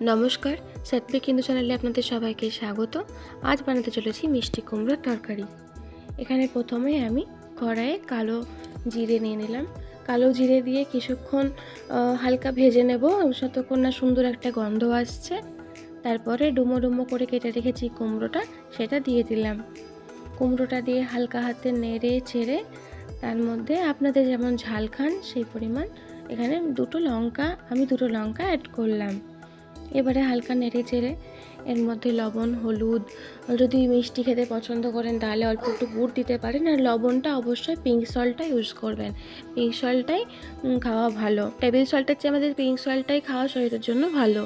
নমস্কার সাত্বিক হিন্দু চ্যানেলে আপনাদের সবাইকে স্বাগত। আজ বানাতে চলেছি মিষ্টি কুমড়োর তরকারি। এখানে প্রথমে আমি কড়াইয়ে কালো জিরে নিয়ে নিলাম। কালো জিরে দিয়ে কিছুক্ষণ হালকা ভেজে নেব। যতক্ষণ না সুন্দর একটা গন্ধ আসছে, তারপরে ডুমো ডুমো করে কেটে রেখেছি কুমড়োটা, সেটা দিয়ে দিলাম। কুমড়োটা দিয়ে হালকা হাতে নেড়ে ছেড়ে, তার মধ্যে আপনাদের যেমন ঝাল খান, সেই পরিমাণ এখানে দুটো লঙ্কা, আমি দুটো লঙ্কা অ্যাড করলাম। এবারে হালকা নেড়ে চেড়ে এর মধ্যে লবণ, হলুদ, যদি মিষ্টি খেতে পছন্দ করেন তাহলে অল্প একটু গুড় দিতে পারেন। আর লবণটা অবশ্যই পিঙ্ক সল্টটা ইউজ করবেন। পিঙ্ক সল্টটাই খাওয়া ভালো। টেবিল সল্টের চেয়ে আমাদের পিঙ্ক সল্টটাই খাওয়া শরীরের জন্য ভালো।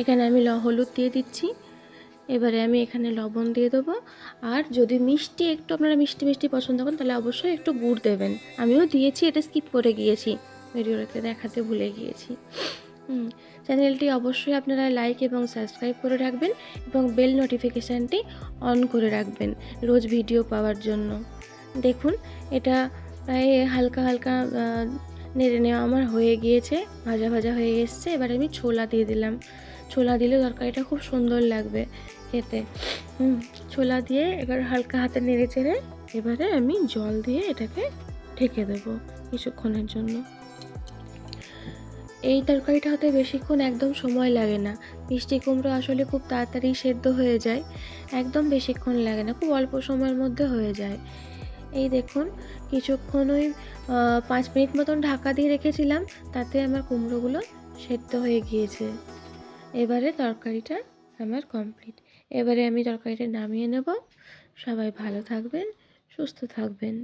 এখানে আমি ল, হলুদ দিয়ে দিচ্ছি। এবারে আমি এখানে লবণ দিয়ে দেবো। আর যদি মিষ্টি, একটু আপনারা মিষ্টি মিষ্টি পছন্দ করেন তাহলে অবশ্যই একটু গুড় দেবেন। আমিও দিয়েছি, এটা স্কিপ করে গিয়েছি। ভিডিওটাতে দেখাতে ভুলে গিয়েছি। হুম, চ্যানেলটি অবশ্যই আপনারা লাইক এবং সাবস্ক্রাইব করে রাখবেন এবং বেল নোটিফিকেশানটি অন করে রাখবেন রোজ ভিডিও পাওয়ার জন্য। দেখুন, এটা প্রায় হালকা হালকা নেড়ে নেওয়া আমার হয়ে গিয়েছে, ভাজা ভাজা হয়ে এসছে। এবার আমি ছোলা দিয়ে দিলাম। ছোলা দিলে তরকারিটা খুব সুন্দর লাগবে খেতে। হুম, ছোলা দিয়ে এবার হালকা হাতে নেড়ে চেড়ে এবারে আমি জল দিয়ে এটাকে ঢেকে দেবো কিছুক্ষণের জন্য। এই তরকারিটা হতে বেশিক্ষণ একদম সময় লাগে না। মিষ্টি কুমড়ো আসলে খুব তাড়াতাড়ি সেদ্ধ হয়ে যায়। একদম বেশিক্ষণ লাগে না, খুব অল্প সময়ের মধ্যে হয়ে যায়। এই দেখুন, কিছুক্ষণ ওই পাঁচ মিনিট মতন ঢাকা দিয়ে রেখেছিলাম, তাতে আমার কুমড়োগুলো সেদ্ধ হয়ে গিয়েছে। এবারে তরকারিটা আমার কমপ্লিট। এবারে আমি তরকারিটা নামিয়ে নেব। সবাই ভালো থাকবেন, সুস্থ থাকবেন।